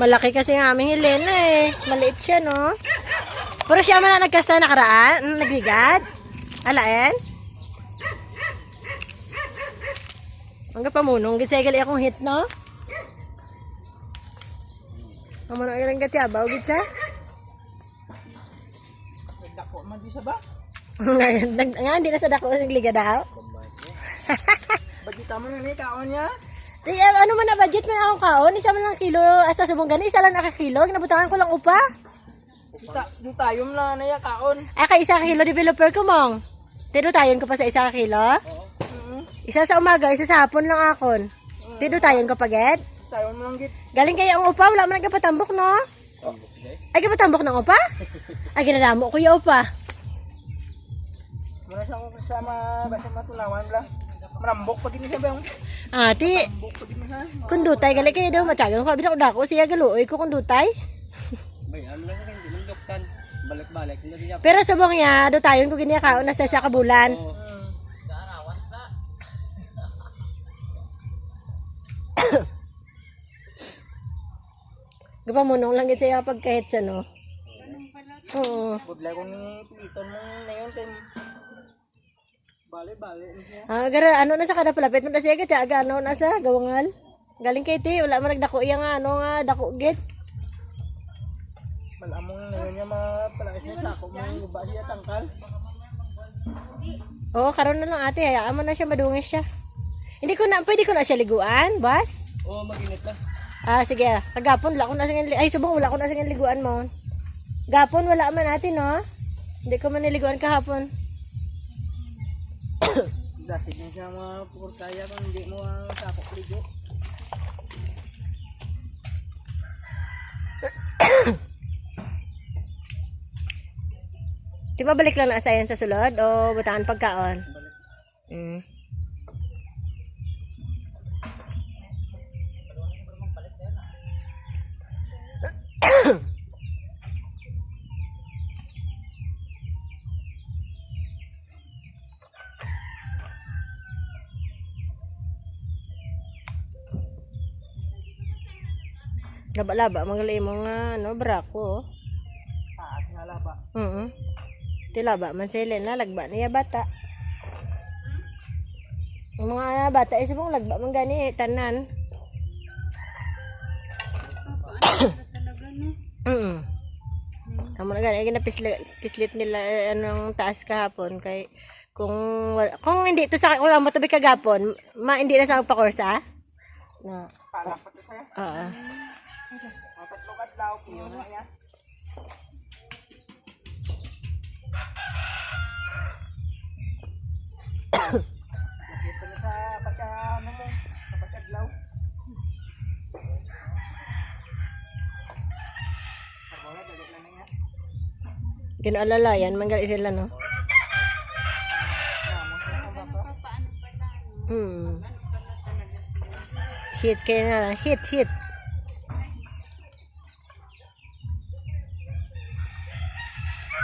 Malaki kasi ang aming Helena eh. Maliit siya, no? Pero siya man na nagkasta nakaraan. Nagligad. Alaen. Ang pamunong. Gitsegal akong hit, no? Ang mga ilang gatyabaw, gitsa? Dako man di sa ba? Nga, hindi na sa dako nagliga daw. Bagita mo na ni kaon niya. Di, eh, ano man na budget man akong kaon? Isa man lang kilo. Hasta subong gani, isa lang nakakilo. Nabutangan ko lang upa. Kita, yung tayo mo lang na ya kaon. Ay, kay isa kilo developer ko mong. Tido tayon ko pa sa isa ka kilo. Mm. Isa sa umaga, isa sa hapon lang akon. Tido tayon ko paged. Tayo mo lang git. Galing kayo ang upa, wala man nagkapatambok, no? Ay, kapatambok ng upa? Ay, ginadamo ko yung upa. Muna siya ko kasama basta matunawan bla. Manambok pag ini sa ba yung Ati, bok pag ini ha. kundutay, galing kayo daw, matyagang ko, binak dako, siya galuoy ko kundutay. Bay, ano lang rin, dinunduktan. Balik-balik. Hindi niya. Pero subong niya, do tayon ko gini kaon na sa sa kabulan. Oo. Gapamunong lang gid siya pagkahit siya, no? Oo. Budlay ko ni piliton mo na yun kay Bali-bali niya. Ah, gara ano na sa kada palapit mo na siya gid, aga ano na sa gawangal. Galing kay ti, wala man nagdako iya nga ano nga dako gid. Malamong na yun niya mapalakis niya sako mo yung ba siya tangkal. Oo, karon na lang ate, hayaan mo na siya madungis siya. Hindi ko na, pwede ko na siya liguan, boss? Oo, maginit na. Ah, sige. Kagapon, wala ko na singin, ay subong, wala ko na singin liguan mo. Gapon, wala man natin, no? Hindi ko man niliguan kahapon. Dasig niya siya mga purkaya kung hindi mo ang sako ligo. Di ba balik lang na asayan sa sulod o butangan pagkaon? Mm. Laba-laba, magalay mo nga, ano, brako. oh. Taas nga laba. Oo. Tila ba man sila na lagba niya bata. Ang mga bata isa pong lagba man gani tanan. Mm. Amo na gani gina pislit, nila eh, anong taas kahapon kay kung kung hindi to sa wala mo tabi kagapon, ma hindi na sa pakorsa. Na. Palak pa to sa'yo. Oo. Matatlukat daw. Kiyo na niya. Nakita na sa pagka ano mo. Sa pagkadlaw. Karbola, dagat lang na niya. Ginaalalayan man gali sila no. Hmm. Hit kayo na lang. Hit, hit.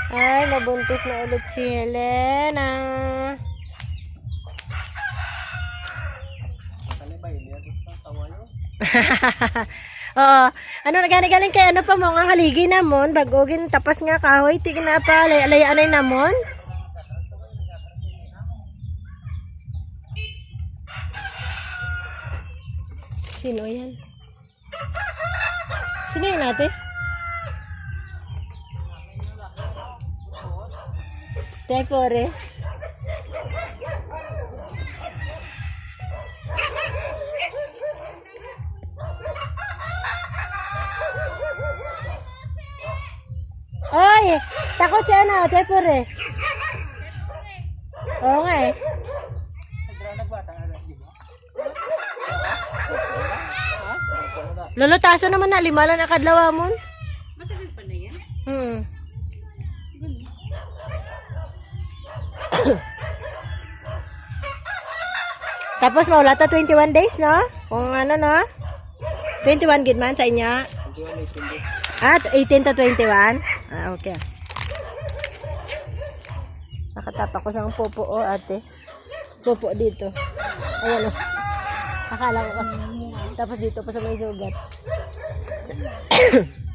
Ay, nabuntis na ulit si Helena. Oo. Ano na galing kay ano pa mo nga haligi namon bagogin tapas nga kahoy tig na pa lay alay anay namon. Sino yan? Sino yan ate? Tepore. Oy, takot siya na. Oo nga eh. Sobrang nagbata nga lang, di ba? Lolotaso naman na, lima lang nakadlawa mo. Matagal pa na yan. Hmm. Tapos maula ta 21 days, no? Kung ano, no? 21 gid man sa inya. Ah, 18 to 21? Ah, okay. Nakatapa ko sa pupo, oh, ate. Pupo dito. Ayan, oh. Akala ko kasi. Tapos dito pa sa may sugat.